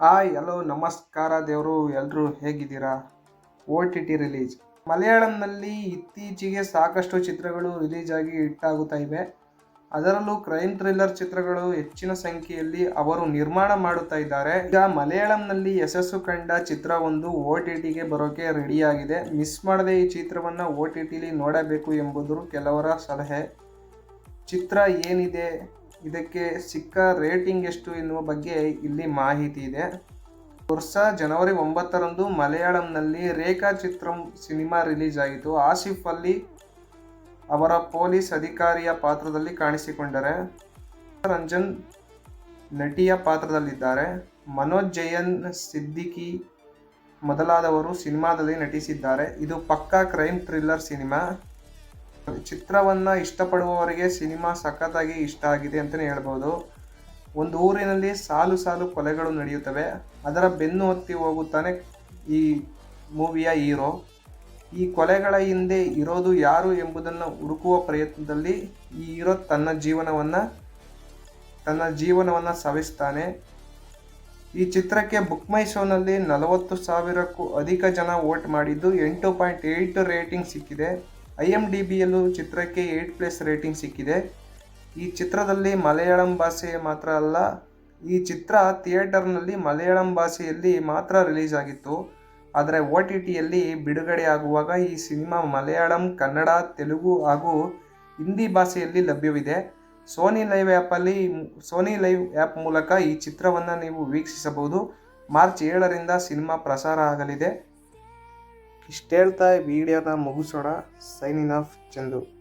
Hi, hello, ನಮಸ್ಕಾರ ದೇವರು ಎಲ್ಲರೂ ಹೇಗಿದ್ದೀರಾ? ಓ ಟಿ ಟಿ ರಿಲೀಸ್ ಮಲಯಾಳಂನಲ್ಲಿ ಇತ್ತೀಚೆಗೆ ಸಾಕಷ್ಟು ಚಿತ್ರಗಳು ರಿಲೀಸ್ ಆಗಿ ಹಿಟ್ಟಾಗುತ್ತಾ ಇವೆ. ಅದರಲ್ಲೂ ಕ್ರೈಮ್ ಥ್ರಿಲ್ಲರ್ ಚಿತ್ರಗಳು ಹೆಚ್ಚಿನ ಸಂಖ್ಯೆಯಲ್ಲಿ ಅವರು ನಿರ್ಮಾಣ ಮಾಡುತ್ತಾ ಇದ್ದಾರೆ. ಈಗ ಮಲಯಾಳಂನಲ್ಲಿ ಯಶಸ್ಸು ಕಂಡ ಚಿತ್ರವೊಂದು ಓ ಟಿ ಟಿಗೆ ಬರೋಕೆ ರೆಡಿಯಾಗಿದೆ ಮಿಸ್ ಮಾಡದೆ ಈ ಚಿತ್ರವನ್ನು ಓ ಟಿ ಟಿಲಿ ನೋಡಬೇಕು ಎಂಬುದು ಕೆಲವರ ಸಲಹೆ. ಚಿತ್ರ ಏನಿದೆ? ಇದಕ್ಕೆ ಸಿಕ್ಕ ರೇಟಿಂಗ್ ಎಷ್ಟು ಎನ್ನುವ ಬಗ್ಗೆ ಇಲ್ಲಿ ಮಾಹಿತಿ ಇದೆ. ವರ್ಷ ಜನವರಿ ಒಂಬತ್ತರಂದು ಮಲಯಾಳಂನಲ್ಲಿ ರೇಖಾ ಚಿತ್ರಂ ಸಿನಿಮಾ ರಿಲೀಸ್ ಆಯಿತು. ಆಸಿಫ್ ಅಲ್ಲಿ ಅವರ ಪೊಲೀಸ್ ಅಧಿಕಾರಿಯ ಪಾತ್ರದಲ್ಲಿ ಕಾಣಿಸಿಕೊಂಡರೆ ರಂಜನ್ ನಟಿಯ ಪಾತ್ರದಲ್ಲಿದ್ದಾರೆ. ಮನೋಜ್ ಜಯನ್ ಸಿದ್ದಿಕಿ ಮೊದಲಾದವರು ಸಿನಿಮಾದಲ್ಲಿ ನಟಿಸಿದ್ದಾರೆ. ಇದು ಪಕ್ಕಾ ಕ್ರೈಮ್ ಥ್ರಿಲ್ಲರ್ ಸಿನಿಮಾ. ಚಿತ್ರವನ್ನು ಇಷ್ಟಪಡುವವರಿಗೆ ಸಿನಿಮಾ ಸಖತ್ತಾಗಿ ಇಷ್ಟ ಆಗಿದೆ ಅಂತಲೇ ಹೇಳ್ಬೋದು. ಒಂದು ಊರಿನಲ್ಲಿ ಸಾಲು ಸಾಲು ಕೊಲೆಗಳು ನಡೆಯುತ್ತವೆ. ಅದರ ಬೆನ್ನು ಹತ್ತಿ ಹೋಗುತ್ತಾನೆ ಈ ಮೂವಿಯ ಹೀರೋ. ಈ ಕೊಲೆಗಳ ಹಿಂದೆ ಇರೋದು ಯಾರು ಎಂಬುದನ್ನು ಹುಡುಕುವ ಪ್ರಯತ್ನದಲ್ಲಿ ಈ ಹೀರೋ ತನ್ನ ಜೀವನವನ್ನು ತನ್ನ ಜೀವನವನ್ನು ಸವಿಸ್ತಾನೆ. ಈ ಚಿತ್ರಕ್ಕೆ ಬುಕ್ ಮೈ ಶೋನಲ್ಲಿ ನಲವತ್ತು ಸಾವಿರಕ್ಕೂ ಅಧಿಕ ಜನ ವೋಟ್ ಮಾಡಿದ್ದು ಎಂಟು ಪಾಯಿಂಟ್ ಏಯ್ಟ್ ರೇಟಿಂಗ್ ಸಿಕ್ಕಿದೆ. ಐ ಎಂ ಡಿ ಬಿಯಲ್ಲೂ ಚಿತ್ರಕ್ಕೆ ಏಯ್ಟ್ ಪ್ಲಸ್ ರೇಟಿಂಗ್ ಸಿಕ್ಕಿದೆ. ಈ ಚಿತ್ರದಲ್ಲಿ ಮಲಯಾಳಂ ಭಾಷೆ ಮಾತ್ರ ಅಲ್ಲ, ಈ ಚಿತ್ರ ಥಿಯೇಟರ್ನಲ್ಲಿ ಮಲಯಾಳಂ ಭಾಷೆಯಲ್ಲಿ ಮಾತ್ರ ರಿಲೀಸ್ ಆಗಿತ್ತು. ಆದರೆ ಒ ಟಿ ಟಿಯಲ್ಲಿ ಬಿಡುಗಡೆ ಆಗುವಾಗ ಈ ಸಿನಿಮಾ ಮಲಯಾಳಂ, ಕನ್ನಡ, ತೆಲುಗು ಹಾಗೂ ಹಿಂದಿ ಭಾಷೆಯಲ್ಲಿ ಲಭ್ಯವಿದೆ. ಸೋನಿ ಲೈವ್ ಆ್ಯಪಲ್ಲಿ ಸೋನಿ ಲೈವ್ ಆ್ಯಪ್ ಮೂಲಕ ಈ ಚಿತ್ರವನ್ನು ನೀವು ವೀಕ್ಷಿಸಬಹುದು. ಮಾರ್ಚ್ ಏಳರಿಂದ ಸಿನಿಮಾ ಪ್ರಸಾರ ಆಗಲಿದೆ. ಇಷ್ಟು ಹೇಳ್ತಾ ವಿಡಿಯೋನ ಮುಗಿಸೋಣ. ಇನ್ ಆಫ್ ಚಂದು.